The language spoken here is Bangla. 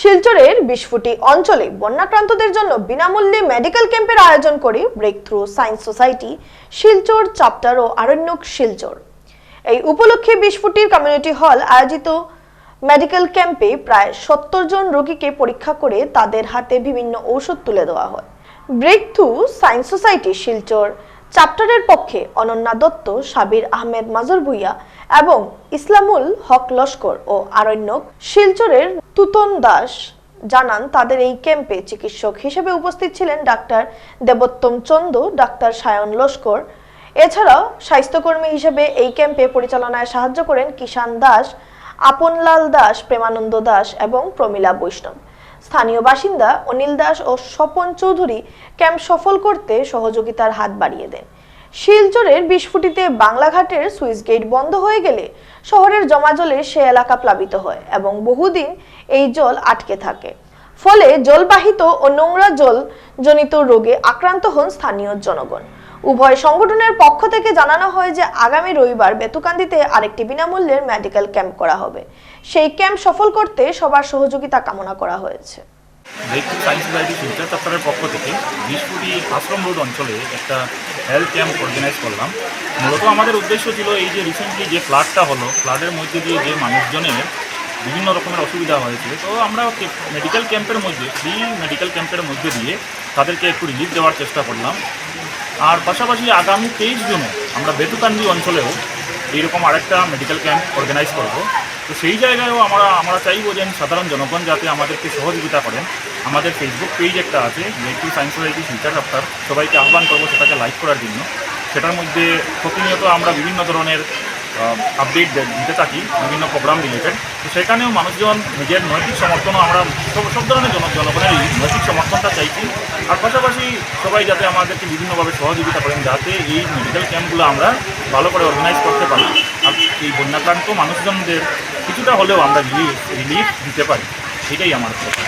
শিলচরের বিশফুটি অঞ্চলে বন্যাক্রান্তদের জন্য বিনামূল্যে মেডিকেল ক্যাম্পের আয়োজন করে breakthrough science society, Silchar chapter ও আরণ্যক শিলচর। এই উপলক্ষে বিশফুটির কমিউনিটি হল আয়োজিত মেডিকেল ক্যাম্পে প্রায় সত্তর জন রোগীকে পরীক্ষা করে তাদের হাতে বিভিন্ন ঔষধ তুলে দেওয়া হয়। Breakthrough science society, Silchar চ্যাপ্টারের পক্ষে অনন্যা দত্ত, সাবির আহমেদ মাজর ভুইয়া এবং ইসলামুল হক লস্কর ও আরণ্যক শিলচরের তুতন দাস জানান তাদের এই ক্যাম্পে চিকিৎসক হিসেবে উপস্থিত ছিলেন ডাক্তার দেবোত্তম চন্দ, ডাক্তার সায়ন লস্কর। এছাড়াও স্বাস্থ্যকর্মী হিসেবে এই ক্যাম্পে পরিচালনায় সাহায্য করেন কিষান দাস, আপনলাল দাস, প্রেমানন্দ দাস এবং প্রমীলা বৈষ্ণব। স্থানীয় বাসিন্দা অনিল দাস ও স্বপন চৌধুরী ক্যাম্প সফল করতে সহযোগিতার হাত বাড়িয়ে দেন। শিলচরের বিস্ফুটিতে বাংলাঘাটের সুইচ গেট বন্ধ হয়ে গেলে শহরের জমাজলে সে এলাকা প্লাবিত হয় এবং বহুদিন এই জল আটকে থাকে। ফলে জলবাহিত ও নোংরা জল জনিত রোগে আক্রান্ত হন স্থানীয় জনগণ। উভয় সংগঠনের পক্ষ থেকে জানানো হয় যে আগামী রবিবার বেতুকান্দিতে আরেকটি বিনামূল্যের মেডিকেল ক্যাম্প করা হবে। সেই ক্যাম্প সফল করতে সবার সহযোগিতা কামনা করা হয়েছে। পক্ষ থেকে বিশপুরি আশ্রম রোড অঞ্চলে একটা হেলথ ক্যাম্প অর্গানাইজ করলাম। মূলত আমাদের উদ্দেশ্য ছিল এই যে রিসেন্টলি যে ফ্লাডটা হলো ফ্লাডের মধ্যে দিয়ে যে মানুষজনের বিভিন্ন রকমের অসুবিধা হয়েছিল তো আমরা মেডিকেল ক্যাম্পের মধ্যে ফ্রি মেডিকেল ক্যাম্পের মধ্যে দিয়ে তাদেরকে একটু রিলিফ দেওয়ার চেষ্টা করলাম। আর পাশাপাশি আগামী তেইশ জুনে আমরা বেতুকান্দি অঞ্চলেও এইরকম আরেকটা মেডিকেল ক্যাম্প অর্গানাইজ করব। তো সেই জায়গায়ও আমরা আমরা চাইব যে সাধারণ জনগণ যাতে আমাদেরকে সহযোগিতা করেন। আমাদের ফেসবুক পেজ একটা আছে মেট্রি সায়েন্স সোসাইটি ফিউচার চ্যাপ্টার সবাইকে আহ্বান করব সেটাকে লাইক করার জন্য। সেটার মধ্যে প্রতিনিয়ত আমরা বিভিন্ন ধরনের আপডেট দিতে থাকি, বিভিন্ন প্রোগ্রাম রিলেটেড তো সেখানেও মানুষজন নিজের নৈতিক সমর্থনও আমরা সব সব ধরনের জন, জনগণের নৈতিক সমর্থনটা চাইছি। আর পাশাপাশি সবাই যাতে আমাদেরকে বিভিন্নভাবে সহযোগিতা করেন, যাতে এই মেডিকেল ক্যাম্পগুলো আমরা ভালো করে অর্গানাইজ করতে পারি। আর এই বন্যাক্রান্ত মানুষজনদের কিছুটা হলেও আমরা রিলিফ রিলিফ দিতে পারি, সেটাই আমার কথা।